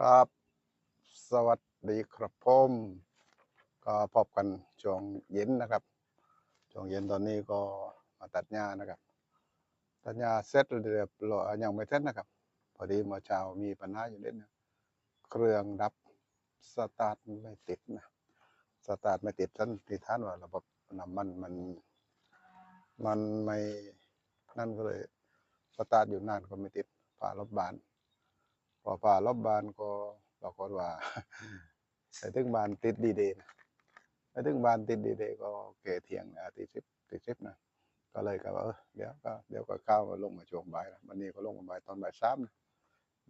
ครับ สวัสดีครับผมก็พบกันช่วงเย็นนะครับ ช่วงเย็นตอนนี้ก็มาตัดหญ้านะครับ ตัดหญ้าเสร็จเรียบร้อยยังไม่เสร็จนะครับ พอดีเมื่อเช้ามีปัญหาอยู่นิดนึงเครื่องดับสตาร์ทไม่ติดนะสตาร์ทไม่ติดท่านที่ท่านว่าระบบน้ำมันมันมันไม่นั่นก็เลยสตาร์ทอยู่นานก็ไม่ติดฝารถบาน พอฝ่ารอบบานก็ปรากฏว่าไปถึงบานติดดีเดย์นะไปถึงบานติดดีเดย์ก็เกเทียงอาทิตย์สิบติดสิบนะก็เลยก็ว่าเออเดี๋ยวก็เดี๋ยวก็ก้าวมาลงมาช่วงบ่ายนะวันนี้ก็ลงมาบ่ายตอนบ่ายสาม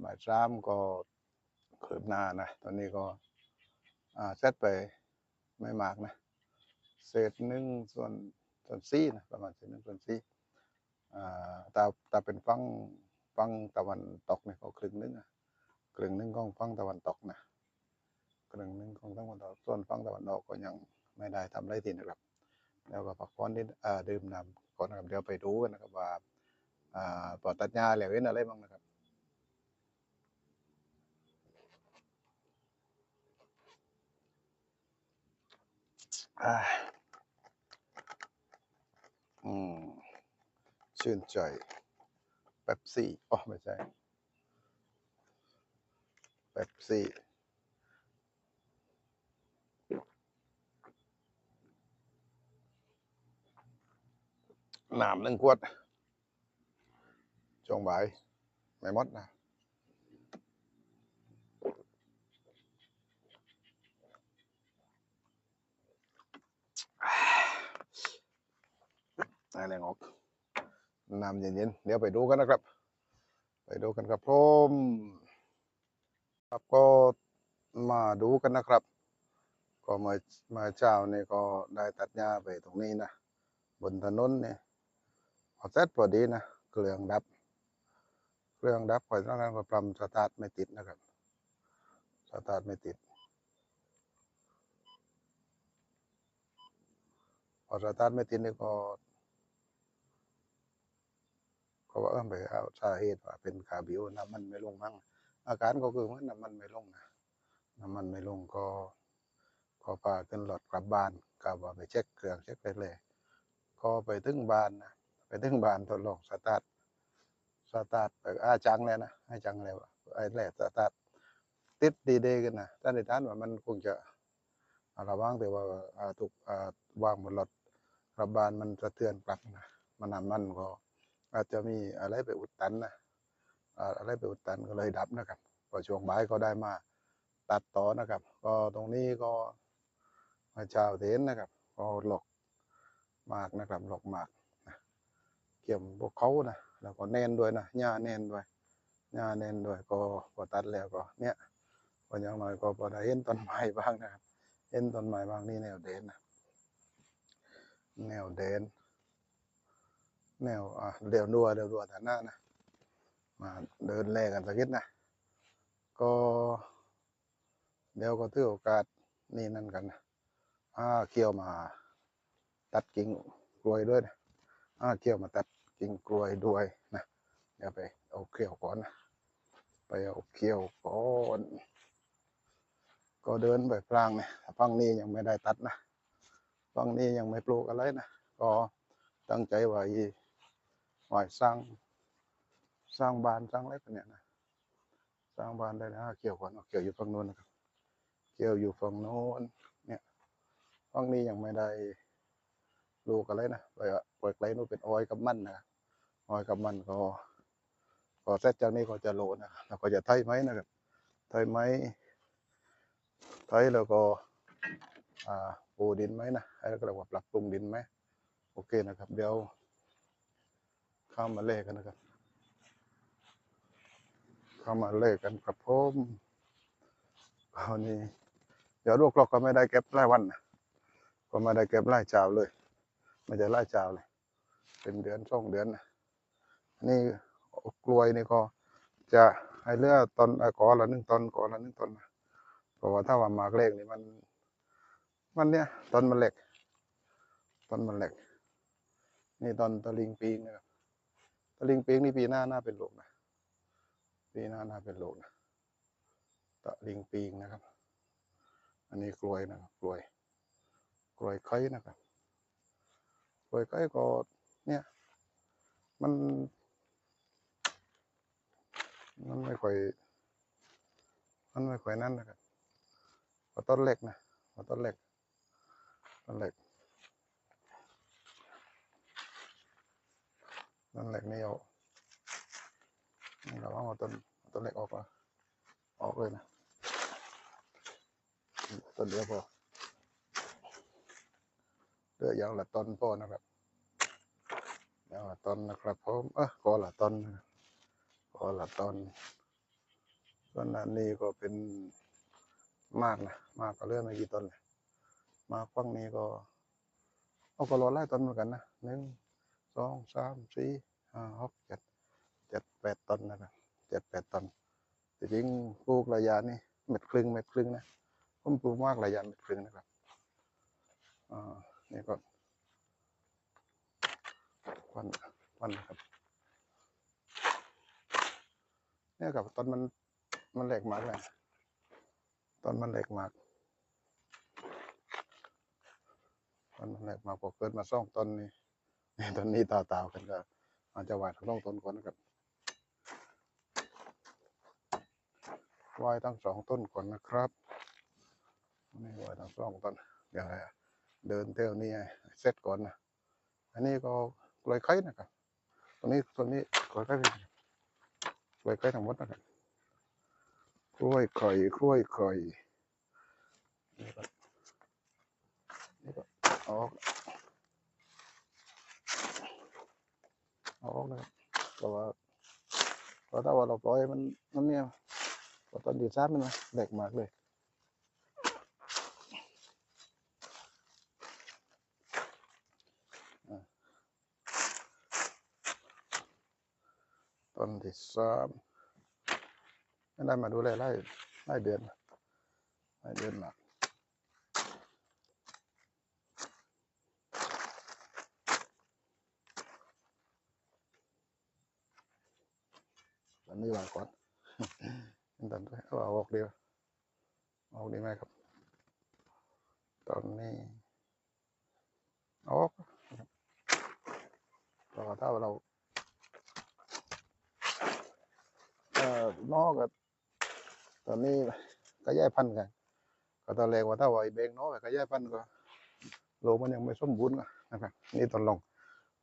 บ่ายสามก็คืบหน้านะตอนนี้ก็อ่าเซตไปไม่มากนะเศษหนึ่งส่วนส่วนสี่นะประมาณเศษหนึ่งส่วนสี่อ่าตาตาเป็นฟังฟังตะวันตกเนี่ยก็ครึ่งนึงนะ ครึ่งหนึงของฝั่งตะวันตกนะครึ่งหนึงของตะวันตกส่วนฝั่งตะวันออกก็ยังไม่ได้ทำไรทีนะครับ แล้วก็พักผ่อนนิดอ่าดื่มน้ำก่อนนะครับเดี๋ยวไปดูกันนะครับว่าอ่าปอตัดหญ้าเหลวเห็นอะไรบ้างนะครับอ่าอืมชื่นใจเป๊ปซี่อ๋อไม่ใช่ เป๊ปซี่น้ำหนึ่งขวด ช่วงบ่าย ไม่หมดนะอะไรงอกน้ำเย็นๆ เดี๋ยวไปดูกันนะครับ ไปดูกันครับผม ครับก็มาดูกันนะครับ ก็มื่อเมื่อเช้านี่ก็ได้ตัดหญ้าไปตรงนี้นะ บนถนนเนี่ยพอเสร็จพอดีนะเครื่องดับ เครื่องดับพอจากนั้นก็ปรับสตาร์ทไม่ติดนะครับสตาร์ทไม่ติดพอสตาร์ทไม่ติดนี่ก็ก็ว่าเออไปเอาสาเหตุว่าเป็นคาร์บิโอน้ำมันไม่ลงมั้ง อาการก็คือว่าน้ำมันไม่ลงนะน้ำมันไม่ลงก็ก็พาขึ้นรถกลับบ้านกลับว่าไปเช็คเครื่องเช็คไปเลยก็ไปถึงบ้านนะไปถึงบ้านทดลองสตาร์ทสตาร์ทไปอาจังเลยนะให้จังเลยว่าไอ้แรกสตาร์ทติดดีเดย์กันนะท่านในท่านว่ามันคงจะระว่างแต่ว่าถูกวางบนรถกลับบ้านมันสะเทือนกลับนะมันน้ำมันก็อาจจะมีอะไรไปอุดตันนะ อะไรไปอุดตันก็เลยดับนะครับพอช่วงบ่ายก็ได้มาตัดต่อนะครับ ก็ตรงนี้ก็มาช้าเทนนะครับ ก็หลอกมากนะครับหลอกมากนะเกี่ยมพวกเขานะแล้วก็แน่นด้วยนะหญ้าแน่นด้วยหญ้าแน่นด้วยก็พอตัดแล้วก็เนี่ยพออย่างน้อยก็พอได้เห็นต้นไม้บ้างนะครับเห็นต้นไม้บ้างนี่แนวเด่นนะแนวเด่นแนวอะเดี๋ยวดัวเดี๋ยวดัวฐานะนะ มาเดินแลกันสักนิดนะ ก็เดี๋ยวก็ถือโอกาสนี่นั่นกันนะอ่าเคี่ยวมาตัดกิ่งกล้วยด้วยนะอ่าเคี่ยวมาตัดกิ่งกล้วยด้วยนะเดี๋ยวไปเอาเคี่ยวก่อนนะไปเอาเคี่ยวก่อนก็เดินไปพลางเนี่ยฟังนี้ยังไม่ได้ตัดนะฝั่งนี้ยังไม่ปลูกอะไรนะก็ตั้งใจไว้หอยสร้าง สร้างบ้านสร้างอะไรกันเนี่ยนะสร้างบ้านได้นะเกี่ยวก่อนเอาเกี่ยวอยู่ฝั่งโน้นนะครับ เกี่ยวอยู่ฝั่งโน้นเนี่ยฝั่งนี้ยังไม่ได้ลูกอะไรนะปว่าปล่อยไกลนู้นเป็นออยกับมันนะออยกับมันก็พอเสร็จจากนี้ก็จะโลนะครับแล้วก็จะไถไหมนะครับไถไหมไถแล้วก็อ่าปูดินไหมนะแล้วก็เรียกว่าปรับปรุงดินไหมโอเคนะครับ เดี๋ยวข้ามาเล่กันนะครับ เข้ามาเล่กันครับผมคราวนี้เดี๋ยวลูกกรอกก็ไม่ได้เก็บไล่วันนะก็ไม่ได้เก็บไล่เจ้าเลยไม่จะไล่เจ้าเลย เป็นเดือนสองเดือนนะนี่กล้วยนี่ก็จะให้เลือกตอนก่อละหนึ่งตอนก่อละหนึ่งตอนนะเพราะว่าถ้าว่ามากเล็กนี่มัน มันเนี่ยต้นมันเล็กต้นมันเล็ก นี่ตอนตะลิงปีงนะครับตะลิงปิงนี่ปีหน้าหน่าเป็นลูกนะ ปีหน้าน่าเป็นลูกนะตะลิงปิงนะครับ อันนี้กล้วยนะครับกล้วย กล้วยไข่นะครับ กล้วยไข่ก็เนี่ย มัน มันไม่ค่อย มันไม่ค่อยนั่นนะครับว่าต้นเล็กนะว่าต้นเล็กต้นเล็กต้นเล็กนี่เอา เราเอาต้นเอาต้นเล็กออกก่อนออกเลยนะต้นเดียวพอเลือกอย่างละต้นพอนะครับยางละต้นนะครับผมเออก็ละต้นนะครับก็ละต้นส่วนอันนี้ก็เป็นมากนะมากก็เลื่อกไม่กี่ต้นเลยมากฟังนี้ก็เอาก็รอไล่ต้นเหมือนกันนะหนึ่งสองสามสี่ห้าหกเจ็ด แปดต้นนะครับเจ็ดแปดต้นจริงปลูกระยะนี่เม็ดครึ่งเม็ดครึ่งนะผมปลูกมากระยะเม็ดครึ่งนะครับอ่านี่ก็ควันควันนะครับเนี่ยกับต้นมันมันเล็กมากเลยต้นมันเล็กมากต้นมันเล็กมากพอเกิดมาซ่องต้นนี่ต้นนี้ต่าวกันก็อาจจะหวทั้งสองต้นก่อนนะครับ ไหวทั้งสองต้นก่อนนะครับนี่ไหวทั้งสองต้นเดี๋ยวเดินเที่ยวนี้ให้เสร็จก่อนนะอันนี้ก็กลวยไข่นะครับตัวนี้ตัวนี้กลวยไข่กล้วยไข่ทั้งหมดนะครับกล้วยไข่กล้วยไข่นี่ก็นี่ก็ออกเอาออกนะครับเพราะว่าเพราะถ้าว่าเราปล่อยมันมันเนี่ย พอตอนดีซ่ามันนะแหลกมากเลยอะตอนที่สามไม่ได้มาดูแลไล่ไล่เดือนไล่เดือนมาตอนนี้วางก่อน ตอนนี้เอาออกเดีกว่าเออกดีไหมครับ ตอนนี้ออกนะครับเพราะว่าถ้าเราเอ่อนอกกับตอนนี้ก็แยกพันกันก็ตอนแรกว่าถ้าว่าไอ้เบงน้อยก็แยกพันก็โลมันยังไม่สมบูรณ์นะครับ นี่ตอนลอง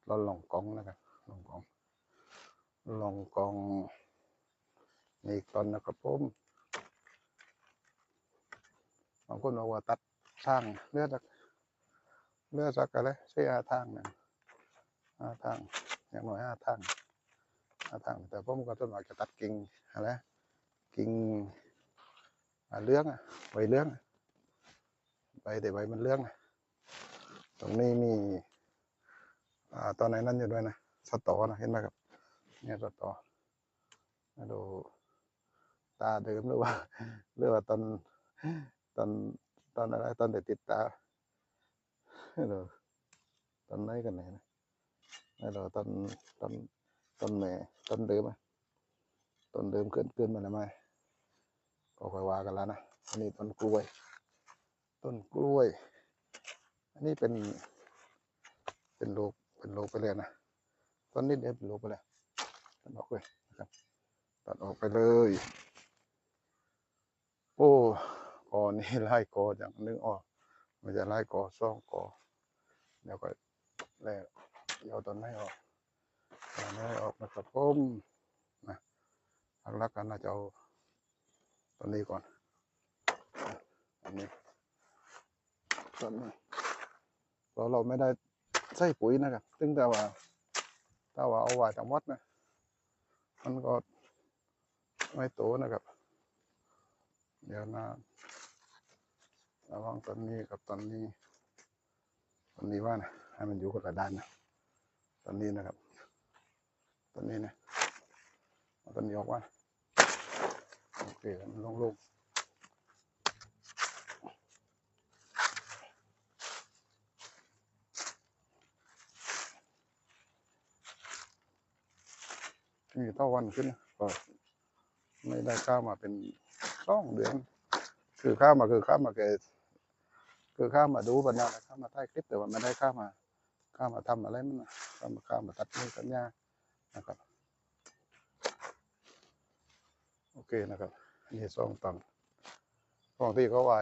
ตอนลองกองนะครับลองกองลองกอง นี่ตอนนะครับผมบางคนบอกว่าตัดทางเลือดจากเลือดจากอะไรใช่ห้าทางนะห้าทางอย่างน้อยห้าทางห้าทาง แต่ผมก็ต้นหมากจะตัดกิ่งอะไรกิ่งเลื้องใบเลื้องใบแต่ใบมันเลื้องตรงนี้มีตอนไหนนั่นอยู่ด้วยนะสตอนะเห็นไหมครับเนี่ยสตอมาดู ตาเดิมหรือว่าหรือว่าตอนตอนตอนอะไรตอนเด็กติดตาไม่รู้ตอนไหนกันไหนนะไม่รู้ตอนตอนตอนแม่ตอนเดิมอะตอนเดิมเกินเกินมาแล้วไหมก็ค่อยว่ากันแล้วนะอันนี้ต้นกล้วย ต้นกล้วย อันนี้เป็น เป็นโลกเป็นโลกไปเลยนะต้นนี้เดียวเป็นโลกไปเลยตัดออกเลยนะครับตัดออกไปเลย อ้กอนี้ไล่กออย่างนึงออก มันจะไล่กอซ่องกอเดี๋ยวก็แล้วเดี๋ยวต้นไม้ออกต้นไม้ออกนะครับผมนะหลักกันนะจะเอาต้นนี้ก่อนอันนี้ต้นนี้เพราะเราไม่ได้ใส่ปุ๋ยนะครับซึ่งแต่ว่าถ้าว่าเอาไว้จากวัดนะ มันก็ไม่โตนะครับ เดี๋ยวนะระวังต้นนี้กับต้นนี้ต้นนี้ว่านะให้มันอยู่คนละด้านนะต้นนี้นะครับต้นนี้นะเอนนี้ออกว่าโอเคมันโล่งๆมีเท่าวันขึ้นก็ไม่ได้ก้าวมาเป็น สองเดือน คือข้ามาคือข้ามาแกคือข้ามาดูปัญญาข้ามาใต้คลิปแต่ว่าไม่ได้ข้ามา ข้ามาทำอะไรมันนะข้ามาข้ามาตัดมือตัดหญ้านะครับ โอเคนะครับอันนี่สองตันสองที่เขาไหว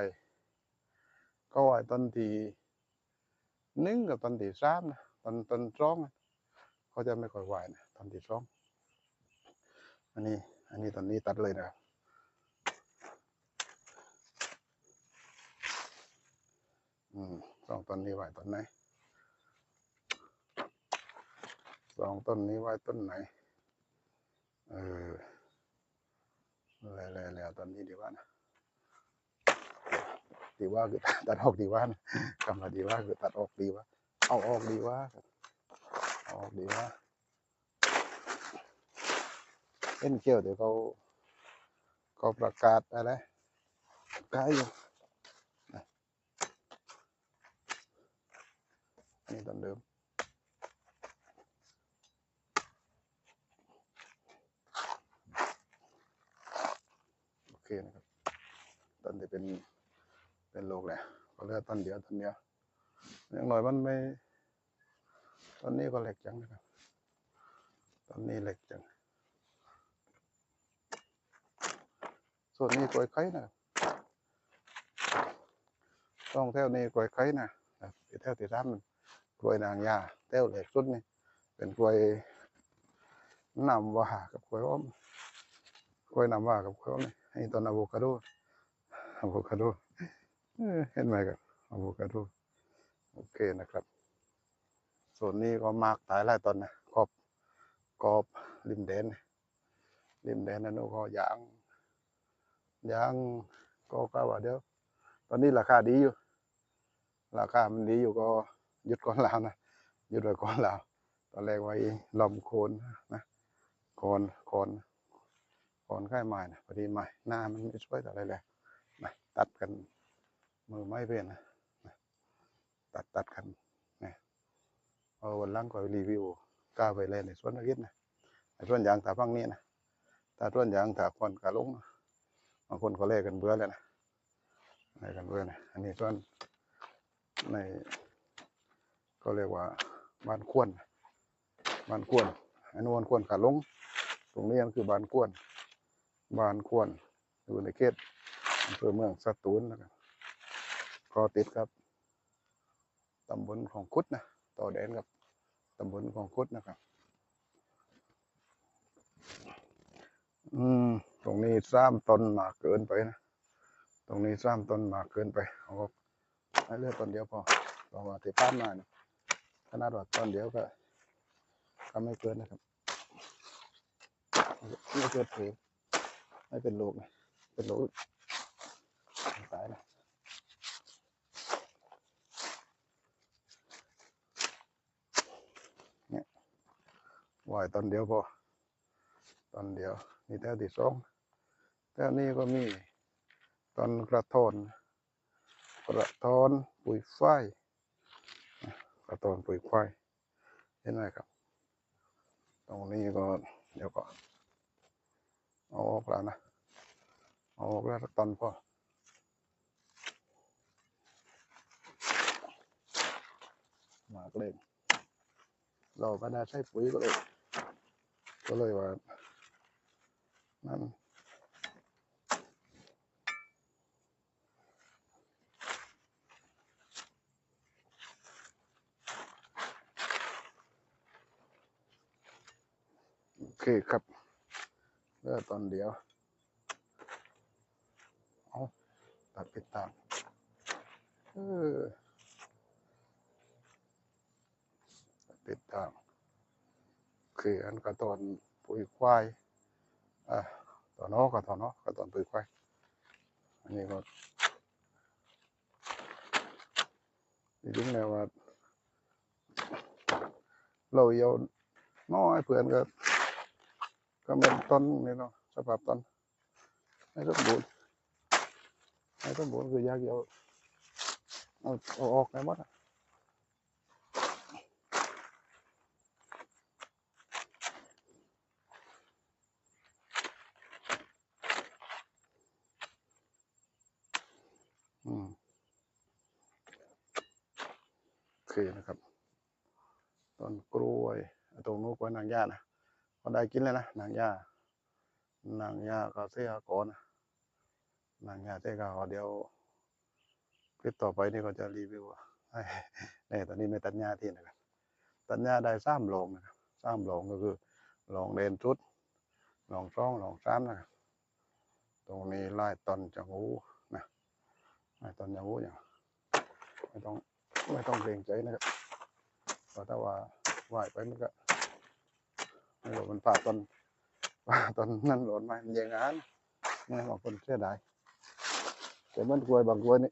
เขาไหวต้นที่หนึ่งกับต้นที่สามนะต้นต้นสองเขาจะไม่ค่อยไหวนะต้นที่สอง อันนี้ อันนี้ต้นนี้ตัดเลยนะครับ อืมสองต้นนี้ไหวต้นไหนสองต้นนี้ไหวต้นไหน เออแล้วแล้วตอนนี้ดีว่านะดีว่าคือตัดออกดีว่านะคำว่าดีว่าคือตัดออกดีว่า เอาออกดีว่าเอาออกดีว่าเล่นเกี่ยวเดี๋ยวเขาเขาประกาศอะไรกายอยู่นะอั นนี้ตอนเดิม โอเคนะครับตอนนี้เป็นเป็นโรคแหละก็เลือตอนเดียวตอนเดียวอย่างน้อยมันไม่ ตอนนี้ก็เหล็กจังนะครับ ตอนนี้เหล็กจัง ส่วนนี้กล้วยไข่นะครับต้องแถวนี้กล้วยไข่นะครับอีกแถวที่สามมัน กล้วยนางยาแถวเล็กสุดนี่เป็นกล้วยนำว่ากับกล้วยอ้อมกล้วยนำว่ากับกล้วยอ้อมนี่ให้ต้นอะโวคาโดอะโวคาโดเห็นไหมครับอะโวคาโดโอเคนะครับ ส่วนนี้ก็มากตายหลายต้นนะกอบกอบริมแดนริมแดนนั่นก็ยางยางก็กว่าเดี๋ยว ตอนนี้ราคาดีอยู่ ราคามันดีอยู่ก็ ยุดก่อนแล้วนะยุดไว้ก่อนแล้วตอนแรกไว้ลอมโคนนะโคนโคนโคนค่ายไม้นะพอดีไม้หน้ามันไม่ช่วยแต่อะไรเลยนะตัดกันมือไม่เป็นนะนะตัดตัดกันนะเอาวันหลังก็รีวิวกล้าไปเลยในสวนอาทิตย์นะในสวนยางตาฟังนี้นะตาสวนยางตาควันกาลงบางคนก็เล่กันเบื่อเลยนะในกันเบื่อนะอันนี้ส่วนใน ก็เรียกว่าบ้านควนบ้านควนอันนู้นควนขาลง ตรงนี้มันคือบ้านควนบ้านควนอยู่ในเขตอำเภอเมืองสตูลนะครับก็ติดครับตำบลของคุดนะต่อแดนกับตำบลของคุดนะครับ อืม ตรงนี้สามต้นหมากเกินไปนะ ตรงนี้สามต้นหมากเกินไปเอาให้เลือกต้นเดียวพอเพราะว่าที่ป้านมานี่ย ขนาดว่าต้นเดียวก็ก็ไม่เกินนะครับไม่เกิดเผยไม่เป็นลูกนะเป็นลูกตายนะเนี่ยไหวต้นเดียวพอต้นเดียวนี่แถวที่สองแถวนี้ก็มีตอนกระทอนกระทอนปุ๋ยฝ้าย กระทอนปุ๋ยฝ้ายเห็นไหมครับ ตรงนี้ก็เดี๋ยวก็เอาออกแล้วนะเอาออกแล้วสักตอนพอหมากเลยเราก็ได้ใช้ปุ๋ยก็เลย ก็เลยว่านั่น เคครับเลือตอนเดียวเอาตัดไปตามเออตัดไปตามโอเคอันกระตอนปุ๋ยควายอะตอนนอกกระตอนนอกกระตอนปุ๋ยควายอันนี้ก็จริงแล้วว่าเราเยาน้อยเพื่อนก็ ก็เป็นต้นนี่เนาะสภาพต้นไม่สมบูรณ์ไม่สมบูรณ์คือยากเดียวเอาเอาออกไปหมดอะอืมโอเคนะครับ ต้นกล้วย ตรงนู้นกล้วยนางย่านะ พอได้กินเลยนะนางยานางยาก็เสียก่อนนะนางยาเสียก่อนเดี๋ยวคลิปต่อไปนี่ก็จะรีวิวอะให้เนี่ยตอนนี้ไม่ตัดหญ้าที่นะครับตัดหญ้าได้สามโลงนะครับสามโลงก็คือโลงเดนชุดโลงสองโลงสามนะครับตรงนี้ไล่ตอนจะงูนะไล่ตอนจะงูอย่างไม่ต้องไม่ต้องเกรงใจนะครับเพราะถ้าว่าไหวไปมันก็ ไม่รู้มันฝ่าตอนตอนนั้นหล่นมามันย่งงานนี่บางคนเสียดายแต่มันกล้วยบางกล้วยนี่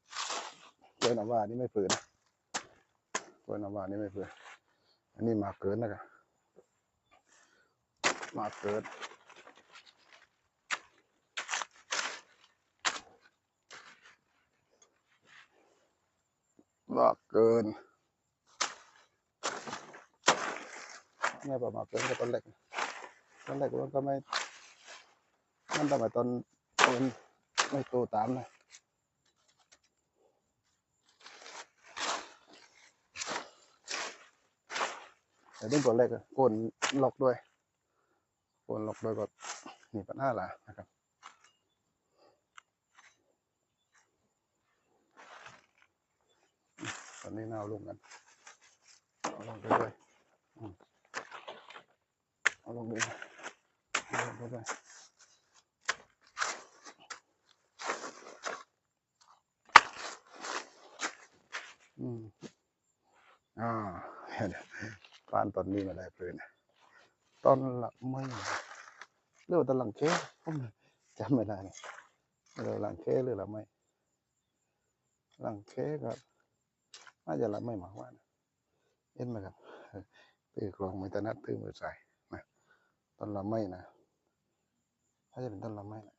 กล้วยน้ำว่านี่ไม่ฝืนนะกล้วยน้ำว่านี่ไม่ฝืนอันนี้มาเกินนะครับมาเกินมากเกินเนี่ยประมาณเกินกับต้นเล็ก ต้นเล็กมันก็ไม่มันทำไมต้นต้นไม่โตตามนะแต่ต้นตัวเล็กอะโคนหลอกด้วยโคนหลอกด้วยก็มีปัญหาละนะครับตอนนี้น่าลงกันเอาลงไปด้วยเอาลงไปด้วย ไปด้วยอืมอ่าเดี๋ยวๆการตอนนี้มาได้เพลินตอนละไม่เรื่องตอนหลังเคผมจำไม่ได้เนี่ยเรื่องหลังเคหรือละไม่หลังเคก็น่าจะรับไม่หมากว่านเห็นไหมครับตื้อกลองไม่ตนัดตื้อมือใส่นะต้นลำไม้นะาจะเป็นต้นลำไม้นะ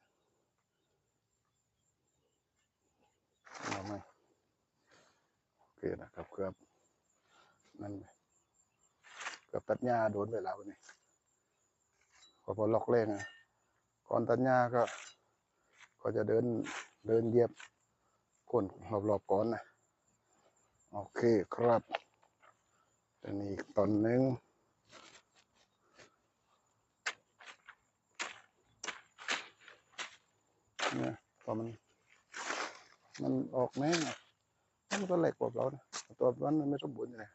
ลำไม้โอเคนะครับเกือบนั่นไปเกือบตัดหญ้าโดนไปแล้ววันนี้พอพอล็อกเร่งอะก่อนตัดหญ้าก็ก็จะเดินเดินเยียบก้นรอบๆก่อนนะ โอเคครับอันนี้อีกตอนหนึ่ง เนี่ยพอมัน มันออกแน่นะมันก็เล็กกว่าเรานะตัวนั้นมันไม่สมบูรณ์เลยนะ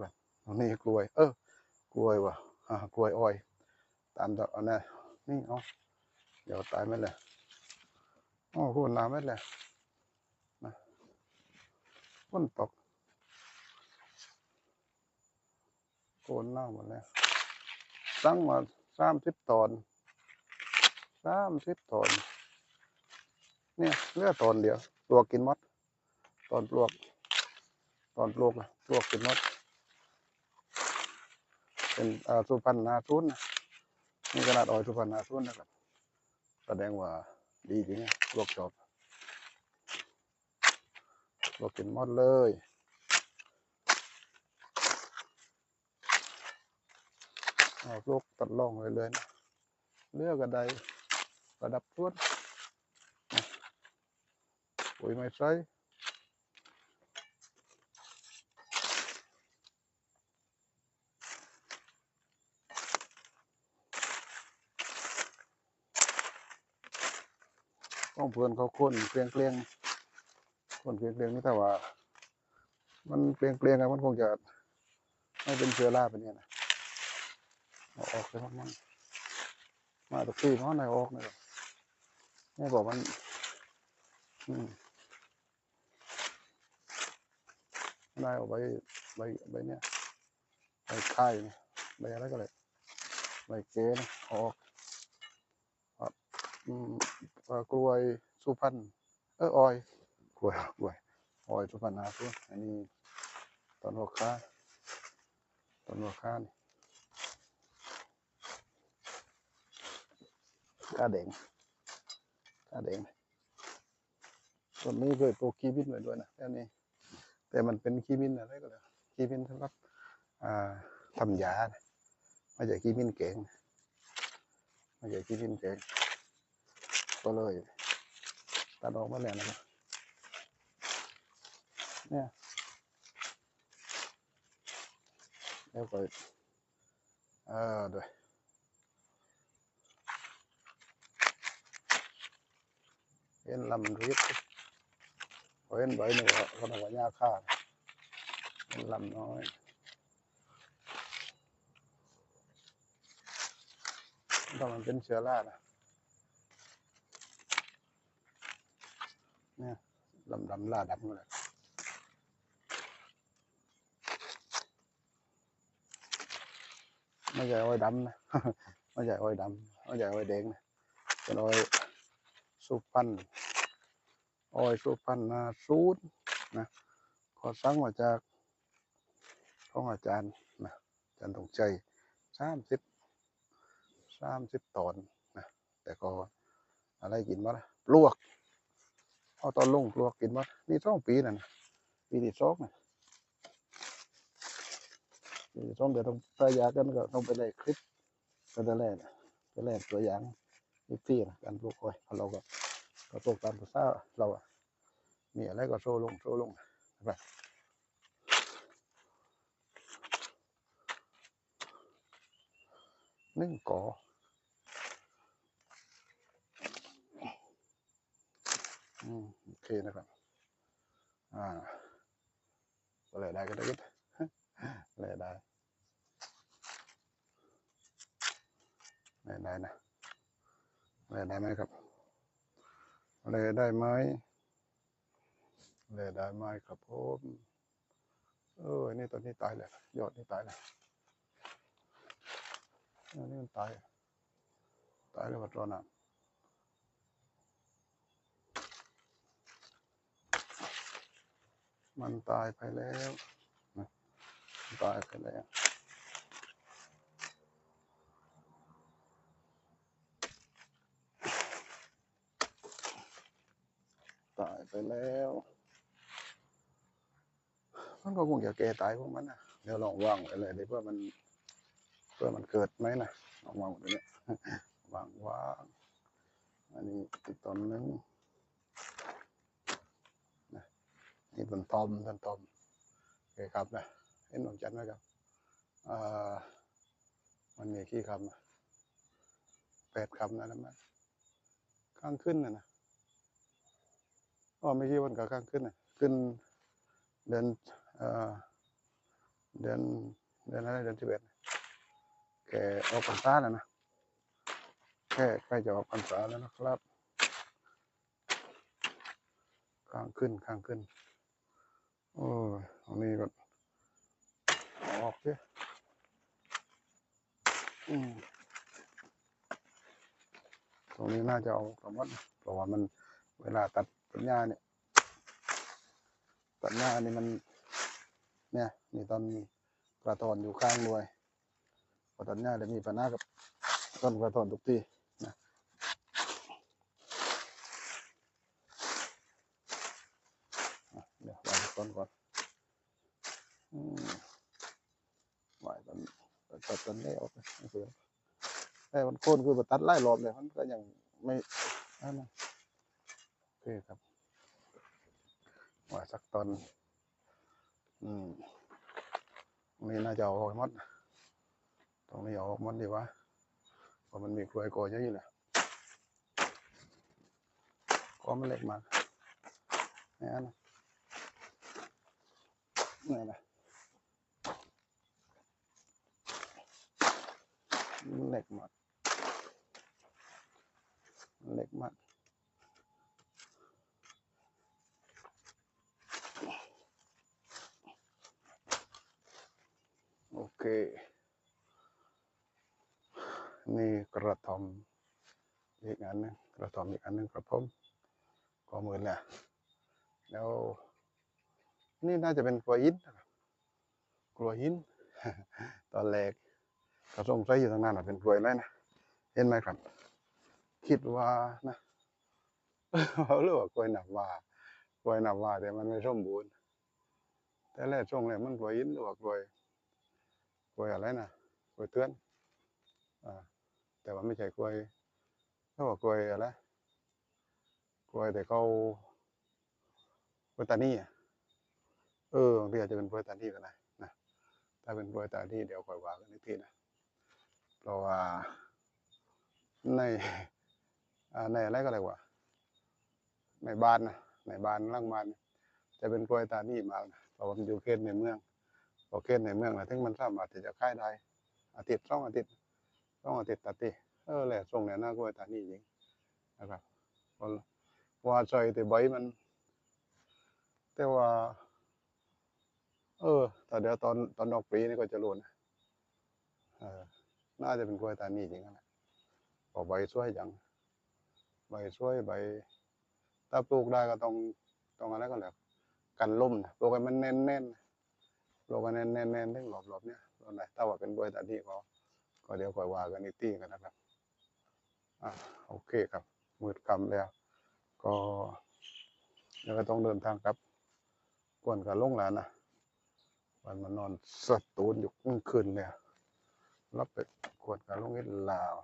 ครับตรงนี้กล้วย เออกล้วยว่ะอ่ากล้วยอ้อย ตามต่ออันนี้นี่เอาเดี๋ยวตายไม่เลยโอ้โหน้ำไม่เลยนะฝนตกโกนเล่าหมดแล้วตั้งมาสามสิบตอนสามสิบตอน เนี่ยเลือตอนเดียวปลวกกินมดตอนปลวก ตอนปลวกอะปลวกกินมด เป็นอ่าสุพรรณนาทุนนะนี่ขนาดอ่อยสุพรรณนาทุนนะครับแสดงว่าดีจริงอะปลวกชอบปลวกกินมดเลยเอาลูกตัดล่องเลยเลยนะเลือกกันใดระดับทุนน ปุ๋ยไม่ใช่ต้องเพื่อนเขาคนเกลียงเกลียงคนเกลียงเกลียงนี่แต่ว่า มันเกลียงเกลียงอะมันคงจะไม่เป็นเชื้อราเป็นเนี่ยนะออกเลยครับมันมาตะกี้เพราะนายออกนะครับแม่บอกมัน อืม นายเอาใบใบใบเนี้ยใบไข่เนี่ยใบอะไรก็เลยใบเก๋นออกครับอืมเอ่อกล้วยสุพรรณเออออยกล้วยกล้วยออยสุพรรณนาสุอันนี้ตอนหัวข้าตอนหัวข้านี่กาแดงกาแดงต้นนี้เคยปลูกขี้บินไว้ด้วยนะแต่นี้ แต่มันเป็นขี้บินอะไรก็เลยขี้บินสำหรับทำยาไม่ใช่ขี้บินแกงไม่ใช่ขี้บินแกงก็เลยตัดออกมาแล้วนะครับเนี่ยเดี๋ยวไปเออด้วยเห็นลำริบ เห็นใบหนึ่งก็เขาบอกว่าหญ้าค่าเห็นลำน้อยถ้ามันเป็นเชื้อรานะเนี่ยลำดำลาดำเลยไม่ใช่อ้อยดำนะไม่ใช่อ้อยดำไม่ใช่อ้อยแดงนะเป็นอ้อยสุพรรณ อ้อยสุพรรณสูตรนะขอสั่งมาจากของอาจารย์นะอาจารย์ตรงใจสามสิบสามสิบตอนนะแต่ก็อะไรกินบ้าลวกเอาตอนลงลวกกินบ้านี่สองปีนะนะปีที่สองนะเดี๋ยวต้องเดี๋ยวต้องตายากันก็ต้องไปไล่คลิปกันแต่แรกนะไปแรกตัวอย่างนิตี้นะการปลูกอ้อยเราะเราก็ ก็ปลูกตามภาษาเราอะมีอะไรก็โชว์ลงโชว์ลงนะครับหนึ่งกออืมโอเคนะครับ อ่าอะไรได้ก็ได้ก็อะไรได้อะไรได้นะอะไรได้ไหมครับ อะไรได้ไหมอะไรได้ไหมครับผมเออนี่ตอนนี้ตายแล้วยอดนี่ตายแล้วอันนี้มันตาย ตายแล้ววัดรอน้ำมันตายไปแล้ว ตายไปแล้ว ตาย ไปแล้ว มันก็คงจะแก่ตายพวกมันนะเดี๋ยวลองวางไว้เลยเดี๋ยวเพื่อมัน เพื่อมันเกิดไหมนะลองวางตรงนี้วางวางอันนี้อีกต้นนึงนะนี่ต้นตอมต้นตอมโอเคครับนะเห็นหนองจันทร์ไหมครับอ่ามันมีกี่คำอะแปดคำนะนะมันข้างขึ้นนะนะ อ๋อไม่กี่วันกับข้างขึ้นนะขึ้นเดือนเดือนเดือนอะไรเดือนสิบเอ็ดแกออกพรรษาแล้วนะแค่ใกล้จะออกพรรษาแล้วนะครับ ข้างขึ้นข้างขึ้นโอ้ยตรงนี้ก็ออกเสียอืมตรงนี้น่าจะเอากระมัดนะเพราะว่ามันเวลาตัด ปัญญาเนี่ยตัดหญ้านี่มัน เนี่ยนี่ตอนกระตอนอยู่ข้างด้วยพอตัดหญ้าจะมีปัญหากับต้นกระตอนทุกทีนะเดี๋ยววางต้นก่อนอืมวางต้นตัดต้นได้ออกไปไม่เสียแต่มันโค่นคือตัดไล่รอบเลยมันก็ยังไม่นั่นนะ เคครับว่าสักตอนอืมนี้น่าจะเอาออกมดตรงนี้เอาออกมดดีวะเพราะมันมีกลวยโกอยเยอะอยู่แหละก็มันเล็กมากนี่นะนี่นะเล็กมากเล็กมาก โอเค นี่กระทอมอีกอันหนึงกระทอมอีกอันหนึงครับผมก็หมื่นแหละแล้วนี่น่าจะเป็นกล้วหินนะครับกล้วหิน ตอนแรกกระสงสัยอยู่ตั้งนานเป็นกลวยอะไรนะ เห็นไหมครับ คิดว่านะหรือว่ากล้วยหนับว่ากล้วยหนับว่าแต่มันไม่สมบูรณ์แต่แรกช่วงแรกมันกล้วยหินหรือว่ากล้วย กล้วยอะไรนะกล้วยเตือนอ่าแต่ว่าไม่ใช่กล้วยเขาบอกกล้วยอะไรกล้วยแต่เขากล้วยตานี่อะเออบางทีอาจจะเป็นกล้วยตานี่ก็ได้นะถ้าเป็นกล้วยตานี่เดี๋ยวค่อยว่ากันอีกทีนะเพราะว่าในอ่าในอะไรก็เลยว่าในบ้านนะในบ้านล่างบ้านจะเป็นกล้วยตานี่มากเพราะว่ามันอยู่เขตในเมือง พอเขตในเมืองนะถึงมันสามารถที่จะขายได้ อาทิตย์สองอาทิตย์สองอาทิตย์ตัดทีเออแหละส่งเนี่ยน่ากล้วยตานี่จริงนะครับว่าใส่แต่ใบมัน แต่ว่า เออแต่เดี๋ยวตอนตอนดอกปีนี่ก็จะรู้นะเออน่าจะเป็นกล้วยตานี่จริงนั่นแหละเพอใบสวยจังใบสวยใบถ้าปลูกได้ก็ต้องต้องอะไรก็แล้ว กันล่มนะปลูกให้มันแน่นๆ นปลูกให้แน่นแน่นๆทั้งรอบเนี่ยตอนไหนถ้าว่าเป็นกล้วยตานีก็ก็เดี๋ยวคอยว่ากันอีกทีกันนะครับอะโอเคครับมืดคำแล้ว ก็เดี๋ยวก็ต้องเดินทางกลับกวนกับลงแล้วนะวันมานอนสตูนอยู่กลางคืนเลยอะรับไปกวนกับลงเอ็ดลาว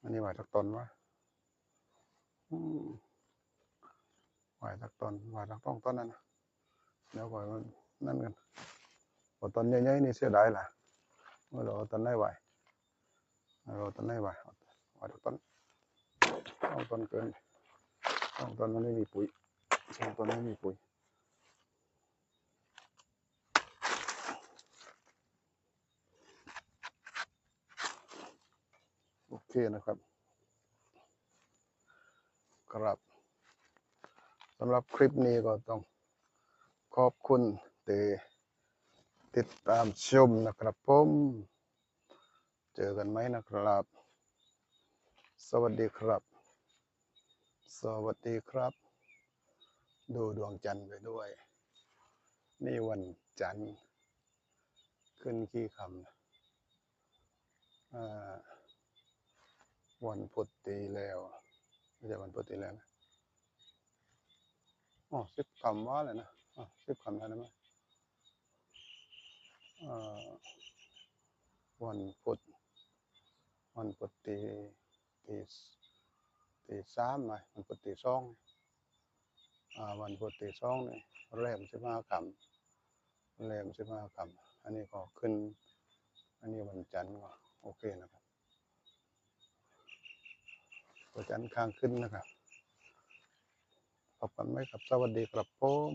อันนี้ว่าจากตนวะไหวสักตอนไหวสักต้องต้นนั้นนะเดี๋ยวก่อนมันนั่นกัน ตอนใหญ่ๆนี่เสียดายล่ะเมื่อเราเอตอนไหนไหวเอาเราตอนไหนไหวเอาไหวต้นต้องต้นเกินต้องต้นมันไม่มีปุ๋ยสองต้นไม่มีปุ๋ยโอเคนะครับครับสำหรับคลิปนี้ก็ต้องขอบคุณที่ติ ติดตามชมนะครับผม เจอกันไหมนะครับ สวัสดีครับ สวัสดีครับ ดูดวงจันทร์ไปด้วย นี่วันจันทร์ ขึ้นขี้คำนะอ่าวันพุธตีแล้วไม่ใช่วันพุธตีแล้วนะอ๋อสิบคำว่าเลยนะอ๋อสิบคำแล้วนะมั้ย วันพุธวันพุธตีตีตีสามไหมวันพุธตีสองวันพุธตีสองนี่แรมสิบห้าคำแรมสิบห้าคำอันนี้ก็ขึ้น อันนี้วันจันทร์ก็โอเคนะครับวันจันทร์ข้างขึ้นนะครับพบกันไหมครับ สวัสดีครับผม